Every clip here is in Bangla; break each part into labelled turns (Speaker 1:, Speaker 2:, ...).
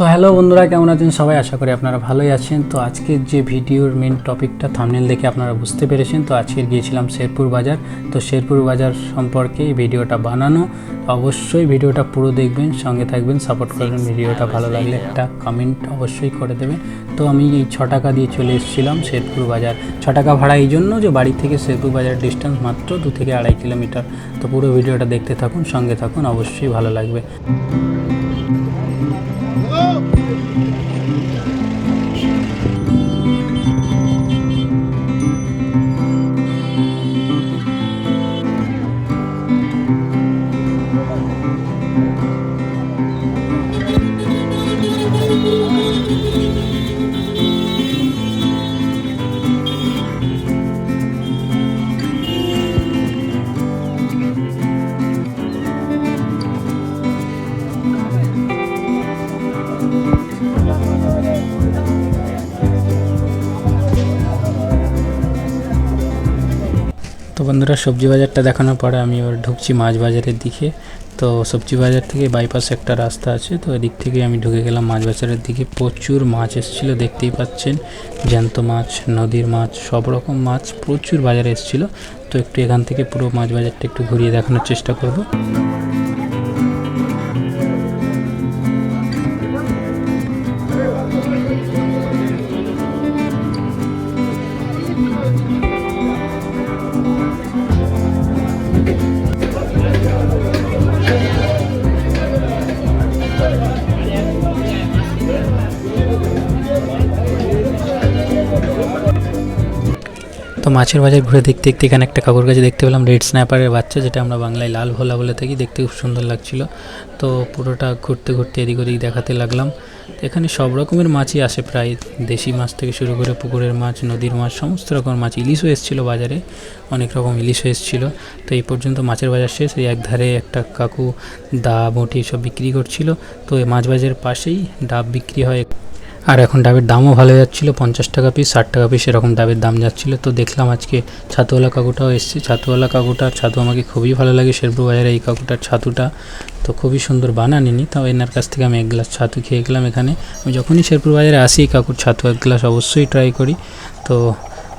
Speaker 1: তো হ্যালো বন্ধুরা, কেমন আছেন সবাই? আশা করি আপনারা ভালোই আছেন। তো আজকের যে ভিডিওর মেন টপিকটা থামনেল দেখে আপনারা বুঝতে পেরেছেন। তো আজকে গিয়েছিলাম শেরপুর বাজার। তো শেরপুর বাজার সম্পর্কে এই ভিডিওটা বানানো। অবশ্যই ভিডিওটা পুরো দেখবেন, সঙ্গে থাকবেন সাপোর্ট করবেন। ভিডিওটা ভালো লাগলে একটা কমেন্ট অবশ্যই করে দেবেন। তো আমি এই ছ টাকা দিয়ে চলে এসেছিলাম শেরপুর বাজার। ছ টাকা ভাড়া এই জন্য যে বাড়ি থেকে শেরপুর বাজার ডিস্টেন্স মাত্র দু থেকে আড়াই কিলোমিটার। তো পুরো ভিডিওটা দেখতে থাকুন, সঙ্গে থাকুন, অবশ্যই ভালো লাগবে। তো বন্ধুরা, সবজি বাজারটা দেখানোর পরে আমি এবার ঢুকছি মাছ বাজারের দিকে। তো সবজি বাজার থেকে বাইপাস একটা রাস্তা আছে, তো এদিক থেকে আমি ঢুকে গেলাম মাছ বাজারের দিকে। প্রচুর মাছ এসেছিল, দেখতেই পাচ্ছেন। জ্যান্ত মাছ, নদীর মাছ, সব রকম মাছ প্রচুর বাজারে এসেছিল। তো একটু এখান থেকে পুরো মাছ বাজারটা একটু ঘুরিয়ে দেখানোর চেষ্টা করব। তো মাছের বাজার ঘুরে দেখতে দেখতে এখানে একটা কাকুর কাছে দেখতে পেলাম রেড স্ন্যাপারের বাচ্চা, যেটা আমরা বাংলায় লাল ভোলা বলে থাকি। দেখতে খুব সুন্দর লাগছিল। তো পুরোটা ঘুরতে ঘুরতে এদিক ওদিক দেখাতে লাগলাম। এখানে সব রকমের মাছই আসে প্রায়। দেশি মাছ থেকে শুরু করে পুকুরের মাছ, নদীর মাছ, সমস্ত রকম মাছ। ইলিশও এসেছিল বাজারে। অনেক রকম ইলিশও এসেছিল। তো এই পর্যন্ত মাছের বাজার শেষ। এই একধারে একটা কাকু দা, বটি সব বিক্রি করছিল। তো এই মাছ বাজারের পাশেই ডাব বিক্রি হয় আর এখন ডাবের দামও ভালো যাচ্ছিল, পঞ্চাশ টাকা পিস ষাট টাকা পিস এরকম ডাবের দাম যাচ্ছিল। তো দেখলাম আজকে ছাতুওয়ালা কাকুটাও এসছে। ছাতুওয়ালা কাকুটার ছাতু আমাকে খুবই ভালো লাগে, শেরপুর বাজারে এই কাকুটার ছাতুটা। তো খুবই সুন্দর বানানিনি তাও এনার কাছ থেকে আমি এক গ্লাস ছাতু খেয়ে গেলাম এখানে। আমি যখনই শেরপুর বাজারে আসি কাকুর ছাতু এক গ্লাস অবশ্যই ট্রাই করি। তো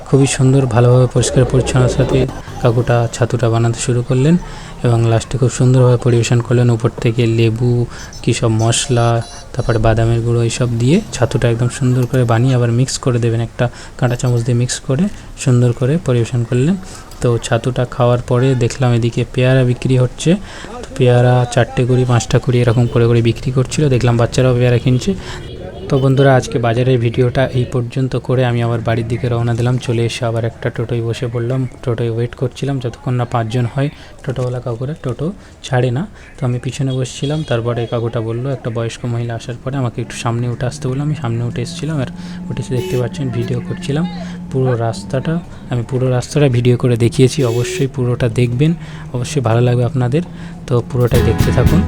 Speaker 1: খুবই সুন্দর, ভালোভাবে পরিষ্কার পরিচ্ছন্নতার সাথে কাকুটা ছাতুটা বানাতে শুরু করলেন এবং লাস্টে খুব সুন্দরভাবে পরিবেশন করলেন। উপর থেকে লেবু, কী সব মশলা তারপরে বাদামের গুঁড়ো এইসব দিয়ে ছাতুটা একদম সুন্দর করে বানিয়ে আবার মিক্স করে দেবেন। একটা কাঁটা চামচ দিয়ে মিক্স করে সুন্দর করে পরিবেশন করলেন। তো ছাতুটা খাওয়ার পরে দেখলাম এদিকে পেয়ারা বিক্রি হচ্ছে। তো পেয়ারা চারটে কুড়ি, পাঁচটা কুড়ি এরকম করে করে বিক্রি করছিল। দেখলাম বাচ্চারাও পেয়ারা কিনছে। তো বন্ধুরা, আজকে বাজারের ভিডিওটা এই পর্যন্ত করে আমি আবার বাড়ির দিকে রওনা দিলাম। চলে এসে আবার একটা টোটোয় বসে পড়লাম। টোটোয় ওয়েট করছিলাম, যতক্ষণ না পাঁচজন হয়, টোটোওয়ালা কাকুরা টোটো ছাড়ে না। তো আমি পিছনে বসছিলাম, তারপরে কাকুটা বলল, একটা বয়স্ক মহিলা আসার পরে আমাকে একটু সামনে উঠে আসতে বলল। আমি সামনে উঠে এসেছিলাম আর উঠে এসে দেখতে পাচ্ছেন ভিডিও করছিলাম। পুরো রাস্তাটা, আমি পুরো রাস্তাটা ভিডিও করে দেখিয়েছি। অবশ্যই পুরোটা দেখবেন। অবশ্যই ভালো লাগবে আপনাদের। তো পুরোটাই দেখতে থাকুন।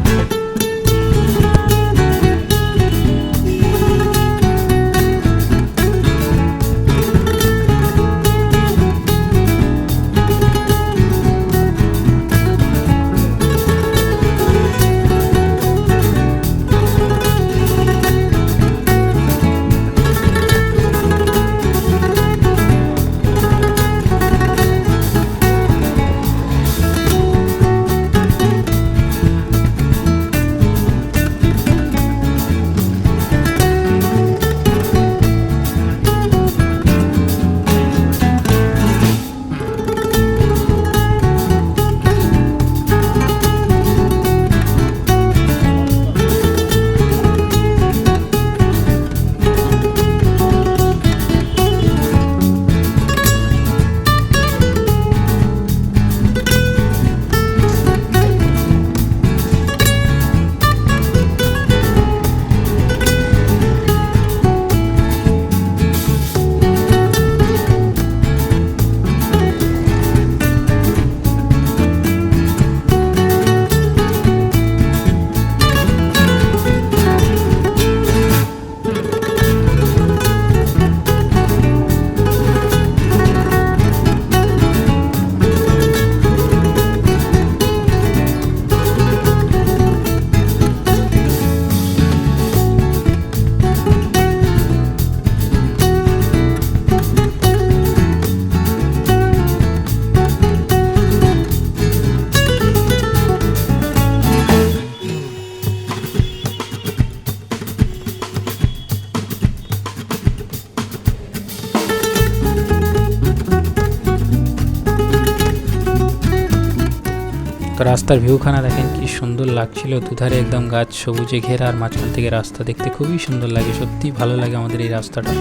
Speaker 1: রাস্তার ভিউখানা দেখেন কি সুন্দর লাগছিল। দুধারে একদম গাছ সবুজে ঘেরা আর মাঝখান থেকে রাস্তা দেখতে খুবই সুন্দর লাগে। সত্যি ভালো লাগে আমাদের এই রাস্তাটা।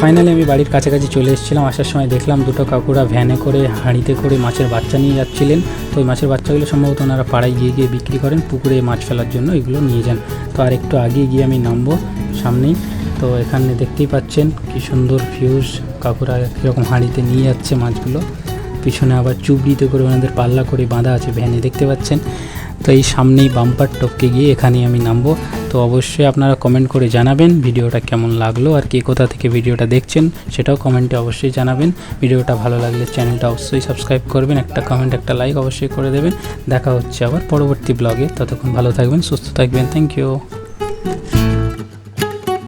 Speaker 1: ফাইনালি আমি বাড়ির কাছাকাছি চলে এসেছিলাম। আসার সময় দেখলাম দুটো কাকুরা ভ্যানে করে, হাঁড়িতে করে মাছের বাচ্চা নিয়ে যাচ্ছিলেন। তো ওই মাছের বাচ্চাগুলো সম্ভবত ওনারা পাড়ায় গিয়ে গিয়ে বিক্রি করেন। পুকুরে মাছ ফেলার জন্য এগুলো নিয়ে যান। তো আর একটু আগে গিয়ে আমি নামবো সামনেই। তো এখানে দেখতেই পাচ্ছেন কি সুন্দর ফিউজ কাকুরা কীরকম হাঁড়িতে নিয়ে যাচ্ছে মাছগুলো। পিছনে আবার চুবড়িতে করে ওনাদের পাল্লা করে বাঁধা আছে ভ্যানে দেখতে পাচ্ছেন? তো এই সামনেই বাম্পার টপকে গিয়ে এখানেই আমি নামবো। তো অবশ্যই আপনারা কমেন্ট করে জানাবেন ভিডিওটা কেমন লাগল আর কে কোথা থেকে ভিডিওটা দেখছেন সেটাও কমেন্টে অবশ্যই জানাবেন। ভিডিওটা ভালো লাগলে চ্যানেলটা অবশ্যই সাবস্ক্রাইব করবেন, একটা কমেন্ট একটা লাইক অবশ্যই করে দেবেন। দেখা হচ্ছে আবার পরবর্তী ব্লগে ততক্ষণ ভালো থাকবেন, সুস্থ থাকবেন। Thank you